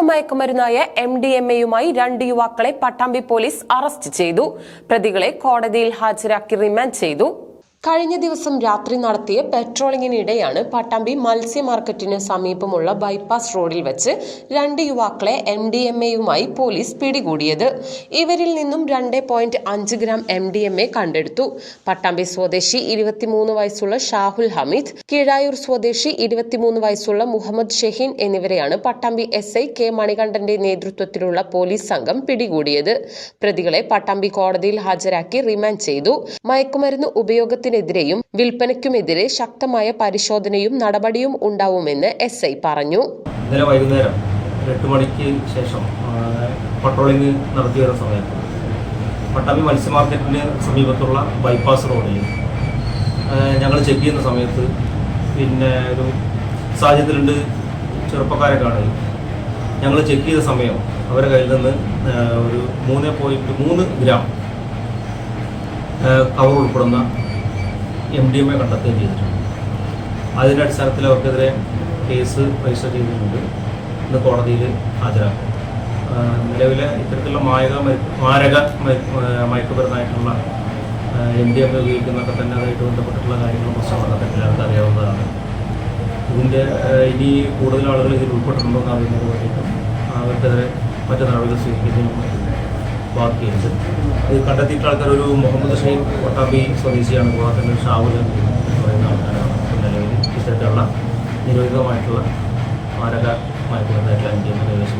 മയക്കുമരുന്നായ M D M എയുമായി രണ്ട് യുവാക്കളെ പട്ടാമ്പി പോലീസ് അറസ്റ്റ് ചെയ്തു. പ്രതികളെ കോടതിയിൽ ഹാജരാക്കി റിമാൻഡ് ചെയ്തു. കഴിഞ്ഞ ദിവസം രാത്രി നടത്തിയ പെട്രോളിങ്ങിനിടെയാണ് പട്ടാമ്പി മത്സ്യ മാർക്കറ്റിന് സമീപമുള്ള ബൈപ്പാസ് റോഡിൽ വെച്ച് രണ്ട് യുവാക്കളെ എം ഡി എം എയുമായി പോലീസ് പിടികൂടിയത്. ഇവരിൽ നിന്നും രണ്ട് പോയിന്റ് അഞ്ച് gram M D M A കണ്ടെടുത്തു. പട്ടാമ്പി സ്വദേശി ഇരുപത്തിമൂന്ന് വയസ്സുള്ള ഷാഹുൽ ഹമീദ് കീഴായൂർ സ്വദേശി ഇരുപത്തിമൂന്ന് വയസ്സുള്ള മുഹമ്മദ് ഷെഹീൻ എന്നിവരെയാണ് പട്ടാമ്പി എസ് ഐ കെ മണികണ്ഠന്റെ നേതൃത്വത്തിലുള്ള പോലീസ് സംഘം പിടികൂടിയത്. പ്രതികളെ പട്ടാമ്പി കോടതിയിൽ ഹാജരാക്കി റിമാൻഡ് ചെയ്തു. മയക്കുമരുന്ന് ഉപയോഗത്തിനെതിരെയും വിൽപ്പനയ്ക്കുമെതിരെ ശക്തമായ പരിശോധനയും നടപടിയും ഉണ്ടാവുമെന്ന് എസ് ഐ പറഞ്ഞു. ഇന്നലെ വൈകുന്നേരം എട്ട് മണിക്ക് ശേഷം പട്രോളിംഗ് നടത്തി വരുന്ന സമയത്ത് പട്ടാമ്പി മത്സ്യ മാർക്കറ്റിന് സമീപത്തുള്ള ബൈപ്പാസ് റോഡിൽ ഞങ്ങൾ ചെക്ക് ചെയ്യുന്ന സമയത്ത് പിന്നെ ഒരു സാഹചര്യത്തിലുണ്ട് ചെറുപ്പക്കാരെ കാണുകയും ഞങ്ങൾ ചെക്ക് ചെയ്ത സമയം അവരുടെ കയ്യിൽ നിന്ന് ഒരു മൂന്ന് പോയിന്റ് മൂന്ന് ഗ്രാം കവർ ഉൾപ്പെടുന്ന എം ഡി എമ്മെ കണ്ടെത്തുകയും ചെയ്തിട്ടുണ്ട്. അതിന്റെ അടിസ്ഥാനത്തിൽ അവർക്കെതിരെ കേസ് രജിസ്റ്റർ ചെയ്തിട്ടുണ്ട്. ഇന്ന് കോടതിയിൽ ഹാജരാക്കും. നിലവിലെ ഇത്തരത്തിലുള്ള മായക മാരക മയക്കുപരമായിട്ടുള്ള എം ഡി എം ഉപയോഗിക്കുന്നൊക്കെ തന്നെ അതായിട്ട് ബന്ധപ്പെട്ടിട്ടുള്ള കാര്യങ്ങളും പ്രശ്നങ്ങളൊക്കെ തന്നെ എല്ലാവർക്കും അറിയാവുന്നതാണ്. ഇതിന്റെ ഇനി കൂടുതൽ ആളുകൾ ഇതിൽ ഉൾപ്പെട്ടിട്ടുണ്ടോ എന്ന് അറിയുന്നതിന് വേണ്ടിയിട്ടും അവർക്കെതിരെ മറ്റു നടപടികൾ സ്വീകരിക്കുന്നതിനും ബാക്കിയുണ്ട്. ഇത് കണ്ടെത്തിയിട്ടുള്ള ആൾക്കാർ ഒരു മുഹമ്മദ് ഷെയ്ൻ കൊട്ടാബി സ്വദേശിയാണ്. കൂടാതെ തന്നെ ഷാവുൽ എന്ന് പറയുന്ന ആൾക്കാരാണ്. നിലവിൽ ഇത്തരത്തിലുള്ള നിരോധിതമായിട്ടുള്ള മാരക മയക്കുമരുന്നായിട്ടുള്ള ഇന്ത്യയിൽ കൈവശം